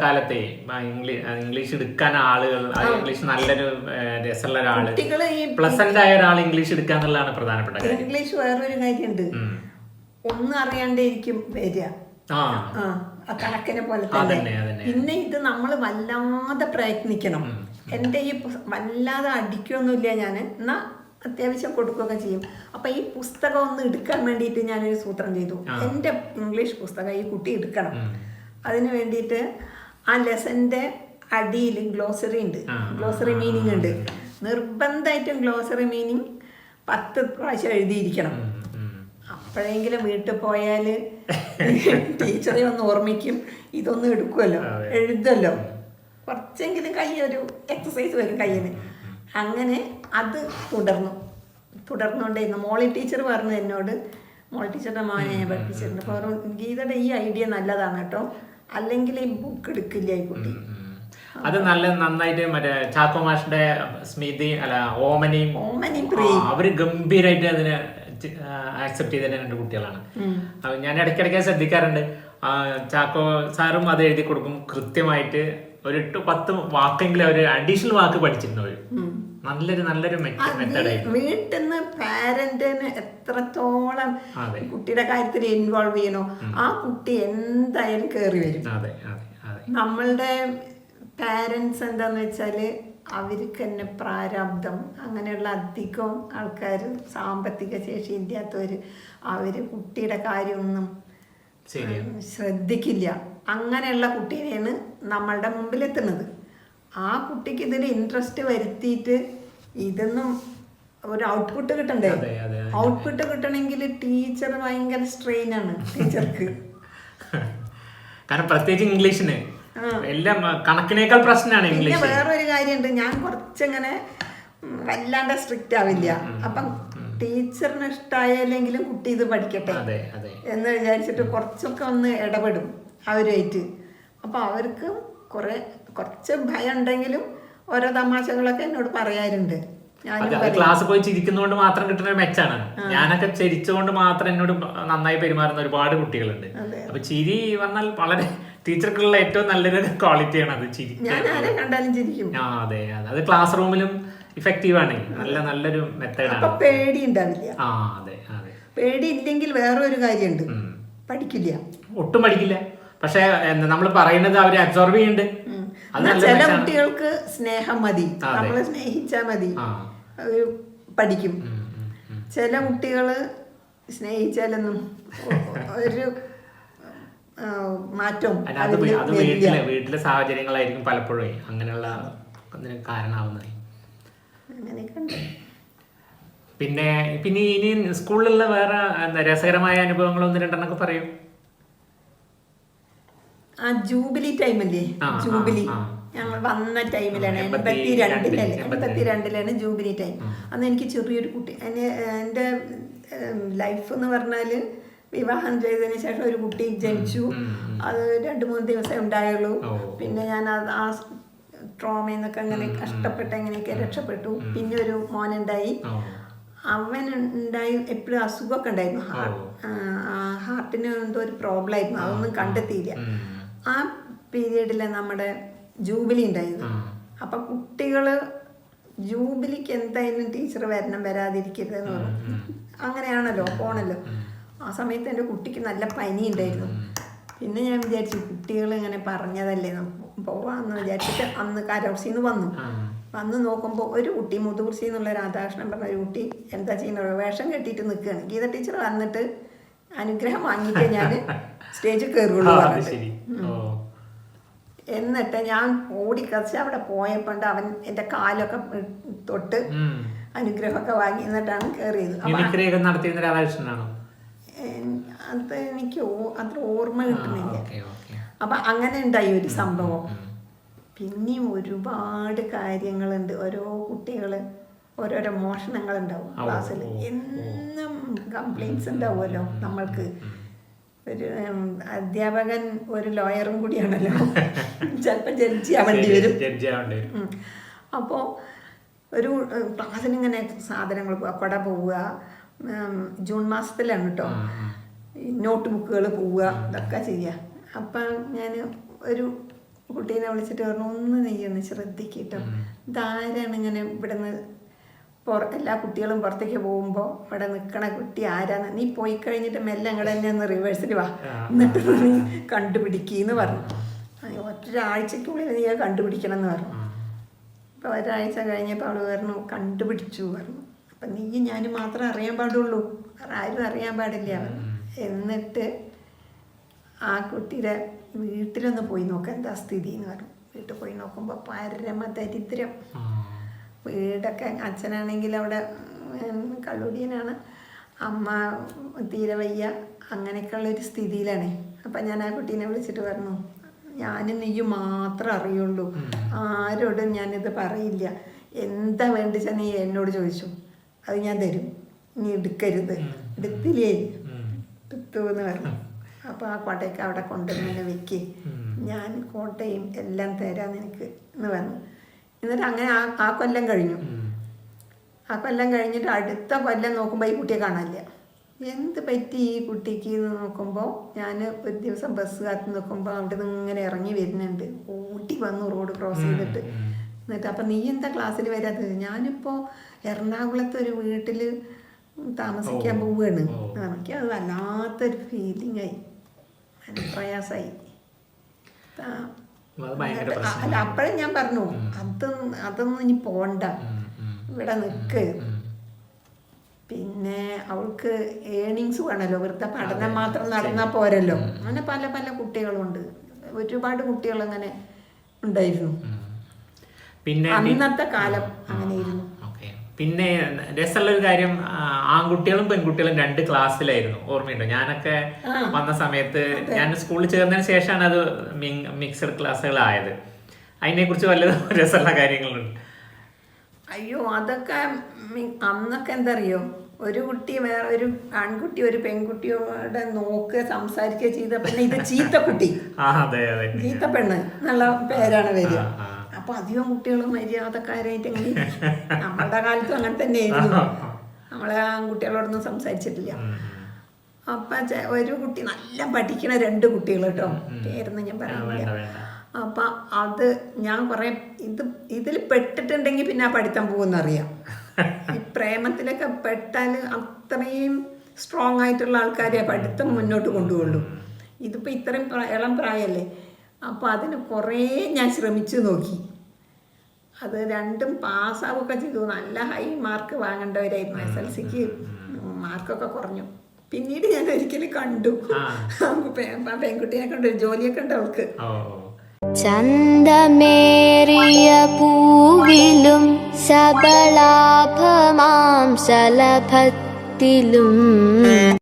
കാലത്തെ ഇംഗ്ലീഷ് എടുക്കാൻ ആളുകൾ ഇംഗ്ലീഷ് നല്ലൊരു രസമുള്ള ഒരാൾ പ്ലസന്റ് ആയ ഒരാൾ ഇംഗ്ലീഷ് എടുക്കുക എന്നുള്ളതാണ് പ്രധാനപ്പെട്ട കാര്യം. ഇംഗ്ലീഷ് വേറൊരു കാര്യമുണ്ട്. ഒന്നും അറിയാണ്ടേക്കും വരിക. ആ. കണക്കിനെ പോലെ തന്നെ. പിന്നെ ഇത് നമ്മൾ വല്ലാതെ പ്രയത്നിക്കണം. എന്റെ ഈ വല്ലാതെ അടിക്കൊന്നുമില്ല ഞാൻ എന്നാ അത്യാവശ്യം കൊടുക്കുകയൊക്കെ ചെയ്യും. അപ്പൊ ഈ പുസ്തകം ഒന്ന് എടുക്കാൻ വേണ്ടിയിട്ട് ഞാനൊരു സൂത്രം ചെയ്തു. എന്റെ ഇംഗ്ലീഷ് പുസ്തകം ഈ കുട്ടി എടുക്കണം. അതിന് വേണ്ടിയിട്ട് ആ ലെസന്റെ അടിയിൽ ഗ്ലോസറി ഉണ്ട്. ഗ്ലോസറി മീനിങ് ഉണ്ട്. നിർബന്ധമായിട്ടും ഗ്ലോസറി മീനിങ് പത്ത് പ്രാവശ്യം എഴുതിയിരിക്കണം. അപ്പോഴെങ്കിലും വീട്ടിൽ പോയാൽ ടീച്ചറെ ഒന്ന് ഓർമ്മിക്കും. ഇതൊന്നും എടുക്കുമല്ലോ. എഴുതല്ലോ കുറച്ചെങ്കിലും കൈ ഒരു എക്സസൈസ് വരും കയ്യിന് അങ്ങനെ അത് തുടർന്നു. തുടർന്നുകൊണ്ടേയിരുന്നു മോളി ടീച്ചർ പറഞ്ഞു എന്നോട്. മോളി ടീച്ചറുടെ മോനെ പഠിപ്പിച്ചിട്ടുണ്ട്. അപ്പോൾ ഗീതയുടെ ഈ ഐഡിയ നല്ലതാണ് കേട്ടോ. അല്ലെങ്കിൽ ഈ ബുക്ക് എടുക്കില്ല ഈ കുട്ടി. അത് നല്ല നന്നായിട്ട് മറ്റേ ചാക്കോ മാഷിന്റെ സ്മിതി അല്ല ഓമനയും ഓമനയും അവർ ഗംഭീരായിട്ട് അതിനെ ആക്സെപ്റ്റ് ചെയ്ത രണ്ട് കുട്ടികളാണ്. ഞാൻ ഇടയ്ക്കിടയ്ക്ക് ശ്രദ്ധിക്കാറുണ്ട്. ചാക്കോ സാറും അത് എഴുതി കൊടുക്കും കൃത്യമായിട്ട്. ഒരു എട്ട് പത്ത് വാക്കെങ്കിലും അവർ അഡീഷണൽ വാക്ക് പഠിച്ചിരുന്നു നല്ലൊരു നല്ലൊരു വീട്ടിൽ നിന്ന് പാരന്റിന് എത്രത്തോളം. കുട്ടിയുടെ കാര്യത്തിൽ ഇൻവോൾവ് ചെയ്യണോ ആ കുട്ടി എന്തായാലും കേറി വരും. നമ്മളുടെ പാരന്റ്സ് എന്താന്ന് വെച്ചാൽ അവർക്ക് തന്നെ പ്രാരാബ്ദം. അങ്ങനെയുള്ള അധികം ആൾക്കാർ സാമ്പത്തിക ശേഷി ഇല്ലാത്തവർ അവർ കുട്ടിയുടെ കാര്യമൊന്നും ശ്രദ്ധിക്കില്ല. അങ്ങനെയുള്ള കുട്ടീനെയാണ് നമ്മളുടെ മുമ്പിലെത്തുന്നത്. ആ കുട്ടിക്ക് ഇതിൽ ഇൻട്രസ്റ്റ് വരുത്തിയിട്ട് ഇതൊന്നും ഒരു ഔട്ട്പുട്ട് കിട്ടണ്ടേ. ഔട്ട്പുട്ട് കിട്ടണമെങ്കിൽ ടീച്ചർ ഭയങ്കര സ്ട്രെയിൻ ആണ് ടീച്ചർക്ക് കാരണം പ്രത്യേകിച്ച് ഇംഗ്ലീഷിന്. എല്ലാം കണക്കിനേക്കാൾ പ്രശ്നമാണ് ഇംഗ്ലീഷ്. വേറൊരു കാര്യമുണ്ട്. ഞാൻ കുറച്ചങ്ങനെ വല്ലാണ്ട് സ്ട്രിക്റ്റ് ആവില്ല. അപ്പം ടീച്ചറിന് ഇഷ്ടമായില്ലെങ്കിലും കുട്ടി ഇത് പഠിക്കട്ടെ എന്ന് വിചാരിച്ചിട്ട് കുറച്ചൊക്കെ ഒന്ന് ഇടപെടും അവരുമായിട്ട്. അപ്പോൾ അവർക്ക് കുറേ കുറച്ച് ഭയം ഉണ്ടെങ്കിലും ഓരോ തമാശകളൊക്കെ എന്നോട് പറയാറുണ്ട്. ക്ലാസ് പോയി ചിരിക്കുന്നതുകൊണ്ട് മാത്രം കിട്ടുന്ന ഒരു മെച്ചാണ് ഞാനൊക്കെ ചിരിച്ചുകൊണ്ട് മാത്രം എന്നോട് നന്നായി പെരുമാറുന്ന ഒരുപാട് കുട്ടികളുണ്ട്. അപ്പൊ ചിരി വന്നാൽ വളരെ ടീച്ചർക്കുള്ള ഏറ്റവും നല്ലൊരു ക്വാളിറ്റിയാണ് അത് ചിരി കണ്ടാലും ചിരിക്കും. ആ അതെ അതെ. അത് ക്ലാസ് റൂമിലും ഇഫക്റ്റീവ് ആണ് നല്ല നല്ലൊരു അപ്പൊ മെത്തേഡാണ് പേടി ഉണ്ടാവില്ല ആ അതെ അതെ. പേടി ഇല്ലെങ്കിൽ വേറെ ഒരു കാര്യമുണ്ട് പഠിക്കില്ല. ഒട്ടും പഠിക്കില്ല. പക്ഷെ നമ്മൾ പറയുന്നത് അവർ അബ്സോർവ് ചെയ്യുന്നുണ്ട്. ചില കുട്ടികൾക്ക് സ്നേഹം മതി. നമ്മളെ സ്നേഹിച്ചാ മതി. പഠിക്കും. ചില കുട്ടികൾ സ്നേഹിച്ചാലൊന്നും ഒരു മാറ്റം വീട്ടിലെ വീട്ടിലെ സാഹചര്യങ്ങളായിരിക്കും പലപ്പോഴും. അങ്ങനെയുള്ള കാരണമാവുന്നത്. അങ്ങനെയൊക്കെ ഉണ്ട് പിന്നെ പിന്നെ ഇനി സ്കൂളിലുള്ള വേറെ എന്താ രസകരമായ അനുഭവങ്ങൾ ഒന്ന് രണ്ടെണ്ണൊക്കെ പറയൂ. ആ ജൂബിലി ടൈമല്ലേ? ജൂബിലി. ഞങ്ങൾ വന്ന ടൈമിലാണ്. എൺപത്തി എൺപത്തി രണ്ടിലല്ലേ രണ്ടിൽ, എൺപത്തി രണ്ടിലാണ് ജൂബിലി ടൈം. അന്ന് എനിക്ക് ചെറിയൊരു കുട്ടി. എന്റെ ലൈഫ് എന്ന് പറഞ്ഞാൽ വിവാഹം ചെയ്തതിന് ശേഷം ഒരു കുട്ടി ജനിച്ചു. അത് രണ്ട് മൂന്ന് ദിവസം ഉണ്ടായുള്ളൂ. പിന്നെ ഞാൻ ആ ട്രോമയിൽ നിന്നൊക്കെ അങ്ങനെ കഷ്ടപ്പെട്ട് അങ്ങനെയൊക്കെ രക്ഷപ്പെട്ടു. പിന്നെ ഒരു മോനുണ്ടായി. അവൻ ഉണ്ടായി എപ്പോഴും അസുഖമൊക്കെ ഉണ്ടായിരുന്നു. ഹാർട്ട് ഹാർട്ടിന് എന്തോ ഒരു പ്രോബ്ലം ആയിരുന്നു അതൊന്നും കണ്ടെത്തിയില്ല. ആ പീരീഡിൽ നമ്മുടെ ജൂബിലി ഉണ്ടായിരുന്നു. അപ്പൊ കുട്ടികൾ ജൂബിലിക്ക് എന്തായാലും ടീച്ചർ വരണം വരാതിരിക്കരുതെന്ന് പറഞ്ഞു. അങ്ങനെയാണല്ലോ പോണല്ലോ. ആ സമയത്ത് എന്റെ കുട്ടിക്ക് നല്ല പനി ഉണ്ടായിരുന്നു പിന്നെ ഞാൻ വിചാരിച്ചു കുട്ടികൾ ഇങ്ങനെ പറഞ്ഞതല്ലേ നമുക്ക് പോവാന്ന് വിചാരിച്ചിട്ട് അന്ന് കരോസിന്ന് വന്നു. വന്ന് നോക്കുമ്പോൾ ഒരു കുട്ടി മുതുകുർച്ചി എന്നുള്ള രാധാകൃഷ്ണൻ പറഞ്ഞ ഒരു കുട്ടി എന്താ ചെയ്യുന്നത് വേഷം കെട്ടിയിട്ട് നിൽക്കുകയാണ് ഗീത ടീച്ചർ വന്നിട്ട് അനുഗ്രഹം വാങ്ങിയിട്ട് ഞാൻ സ്റ്റേജിൽ കയറുള്ളൂ പറഞ്ഞിട്ട്. എന്നിട്ട് ഞാൻ ഓടിക്കറിച്ച് അവിടെ പോയപ്പോണ്ട് അവൻ എന്റെ കാലൊക്കെ തൊട്ട്. അനുഗ്രഹമൊക്കെ വാങ്ങി എന്നിട്ടാണ് കയറിയത് നടത്തിയിരുന്ന രാധാകൃഷ്ണനാണോ? അത് എനിക്ക് അത്ര ഓർമ്മ കിട്ടുന്നില്ല. അപ്പൊ അങ്ങനെ ഉണ്ടായി ഒരു സംഭവം. പിന്നെയും ഒരുപാട് കാര്യങ്ങളുണ്ട്. ഓരോ കുട്ടികൾ ഓരോരോ മോഷണങ്ങൾ ഉണ്ടാവും ക്ലാസ്സിൽ എന്നും കംപ്ലൈൻസ് ഉണ്ടാവുമല്ലോ നമ്മൾക്ക്. ഒരു അധ്യാപകൻ ഒരു ലോയറും കൂടിയാണല്ലോ. ചിലപ്പോൾ ജഡ്ജി ആവേണ്ടി വരും. അപ്പോൾ ഒരു ഉം, ക്ലാസ്സിന് ഇങ്ങനെ സാധനങ്ങൾ കൊട പോവുക ജൂൺ മാസത്തിലാണ് കേട്ടോ. നോട്ട് ബുക്കുകൾ പോവുക ഇതൊക്കെ ചെയ്യുക അപ്പം ഞാൻ ഒരു കുട്ടീനെ വിളിച്ചിട്ട് പറഞ്ഞു ഒന്ന് നീ ഒന്ന് ശ്രദ്ധിക്കട്ടോ ഇതാരാണ് ഇങ്ങനെ ഇവിടുന്ന് എല്ലാ കുട്ടികളും പുറത്തേക്ക് പോകുമ്പോൾ ഇവിടെ നിൽക്കണ കുട്ടി ആരാന്ന്? നീ പോയി കഴിഞ്ഞിട്ട് മെല്ലെ അങ്ങടെ തന്നെ ഒന്ന് റിവേഴ്സിൽ വാ. എന്നിട്ട് നീ കണ്ടുപിടിക്കീന്ന് പറഞ്ഞു. ഒരാഴ്ചക്കുള്ളിൽ നീ കണ്ടുപിടിക്കണം എന്ന് പറഞ്ഞു. അപ്പോൾ ഒരാഴ്ച കഴിഞ്ഞപ്പോൾ അവൾ പറഞ്ഞു കണ്ടുപിടിച്ചു പറഞ്ഞു. അപ്പം നീ ഞാനും മാത്രം അറിയാൻ പാടുള്ളൂ. ആരും അറിയാൻ പാടില്ല. എന്നിട്ട് ആ കുട്ടിയുടെ വീട്ടിലൊന്ന് പോയി നോക്കാം. എന്താ സ്ഥിതി എന്ന് പറഞ്ഞു. വീട്ടിൽ പോയി നോക്കുമ്പോൾ പരമ ദരിദ്രം. വീടൊക്കെ അച്ഛനാണെങ്കിൽ അവിടെ കള്ളുടിയനാണ്. അമ്മ തീരെ വയ്യ. അങ്ങനെയൊക്കെയുള്ള ഒരു സ്ഥിതിയിലാണ്. അപ്പം ഞാൻ ആ കുട്ടീനെ വിളിച്ചിട്ട് പറഞ്ഞു ഞാനും നീയും മാത്രം അറിയുള്ളൂ. ആരോടും ഞാനിത് പറയില്ല. എന്താ വേണ്ടി വെച്ചാൽ നീ എന്നോട് ചോദിച്ചു. അത് ഞാൻ തരും. നീ എടുക്കരുത്. എടുത്തില്ലേ? എടുത്തു എന്ന് പറഞ്ഞു. അപ്പോൾ ആ കോട്ടയ്ക്ക് അവിടെ കൊണ്ടുവന്നു വെക്ക്. ഞാൻ കോട്ടയും എല്ലാം തരാം നിനക്ക് എന്ന് പറഞ്ഞു എന്നിട്ട് അങ്ങനെ ആ ആ കൊല്ലം കഴിഞ്ഞു. ആ കൊല്ലം കഴിഞ്ഞിട്ട് അടുത്ത കൊല്ലം നോക്കുമ്പോൾ ഈ കുട്ടിയെ കാണാനില്ല. എന്ത് പറ്റി ഈ കുട്ടിക്ക് എന്ന് നോക്കുമ്പോൾ ഞാൻ ഒരു ദിവസം ബസ് കാത്ത് നോക്കുമ്പോൾ അവിടെ നിന്ന് ഇങ്ങനെ ഇറങ്ങി വരുന്നുണ്ട്. ഊട്ടി വന്നു റോഡ് ക്രോസ് ചെയ്തിട്ട്. എന്നിട്ട് അപ്പം നീ എന്താ ക്ലാസ്സിൽ വരാത്തത്? ഞാനിപ്പോൾ എറണാകുളത്ത് ഒരു വീട്ടിൽ താമസിക്കാൻ പോവുകയാണ് എനിക്ക് അത് വല്ലാത്തൊരു ഫീലിംഗ് ആയി. പ്രയാസമായി. അല്ല അപ്പോഴും ഞാൻ പറഞ്ഞു അതൊന്നും അതൊന്നും ഇനി പോണ്ട. ഇവിടെ നിൽക്ക് പിന്നെ അവൾക്ക് ഏണിങ്സ് വേണമല്ലോ വെറുതെ പഠനം മാത്രം നടന്നാൽ പോരല്ലോ. അങ്ങനെ പല പല കുട്ടികളുണ്ട്. ഒരുപാട് കുട്ടികൾ അങ്ങനെ ഉണ്ടായിരുന്നു. പിന്നെ അന്നത്തെ കാലം അങ്ങനെയായിരുന്നു പിന്നെ രസമുള്ള ഒരു കാര്യം ആൺകുട്ടികളും പെൺകുട്ടികളും രണ്ട് ക്ലാസ്സിലായിരുന്നു. ഓർമ്മയുണ്ടോ? ഞാനൊക്കെ വന്ന സമയത്ത് ഞാൻ സ്കൂളിൽ ചേർന്നതിന് ശേഷമാണ് അത് മിക്സഡ് ക്ലാസ്സുകളായത്. അതിനെ കുറിച്ച് വല്ല രസമുള്ള കാര്യങ്ങളുണ്ട്? അയ്യോ അതൊക്കെ അന്നൊക്കെ എന്താ അറിയോ ഒരു കുട്ടി വേറെ ഒരു ആൺകുട്ടി ഒരു പെൺകുട്ടിയോടെ നോക്കുക സംസാരിക്കുക ചെയ്ത പിന്നെ ഇത് ചീത്ത കുട്ടി. ചീത്ത പെണ്ണ്. എന്നുള്ള പേരാണ് വരിക. അപ്പൊ അധികം കുട്ടികളും മര്യാദക്കാരായിട്ട് ഇങ്ങനെ നമ്മളുടെ കാലത്തും അങ്ങനെ തന്നെയായിരുന്നു. നമ്മളെ ആൺകുട്ടികളോടൊന്നും സംസാരിച്ചിട്ടില്ല. അപ്പൊ ഒരു കുട്ടി നല്ല പഠിക്കണ രണ്ട് കുട്ടികൾ കേട്ടോ. പേരൊന്നും ഞാൻ പറയുന്നില്ല. അപ്പൊ അത് ഞാൻ കുറെ ഇത് ഇതിൽ പെട്ടിട്ടുണ്ടെങ്കിൽ പിന്നെ ആ പഠിത്തം പോകുമെന്നറിയാം. ഈ പ്രേമത്തിലൊക്കെ പെട്ടാൽ അത്രയും സ്ട്രോങ് ആയിട്ടുള്ള ആൾക്കാരെ പഠിത്തം മുന്നോട്ട് കൊണ്ടുപോകുള്ളൂ ഇതിപ്പോൾ ഇത്രയും ഇളം പ്രായമല്ലേ? അപ്പോൾ അതിന് കുറേ ഞാൻ ശ്രമിച്ചു നോക്കി. അത് രണ്ടും പാസ്സാവുകയൊക്കെ ചെയ്തു. നല്ല ഹൈ മാർക്ക് വാങ്ങേണ്ടവരായിരുന്നു എസ് എൽ സിക്ക് മാർക്കൊക്കെ കുറഞ്ഞു. പിന്നീട് ഞാൻ ഒരിക്കലും കണ്ടു. ആ. പെ- ആ പെൺകുട്ടീനെ കണ്ടു ജോലിയൊക്കെ ഉണ്ട് അവൾക്ക്. ചന്ദമേറിയ ചന്തമേറിയ പൂവിലും സബളാഭമാം ശലഭത്തിലും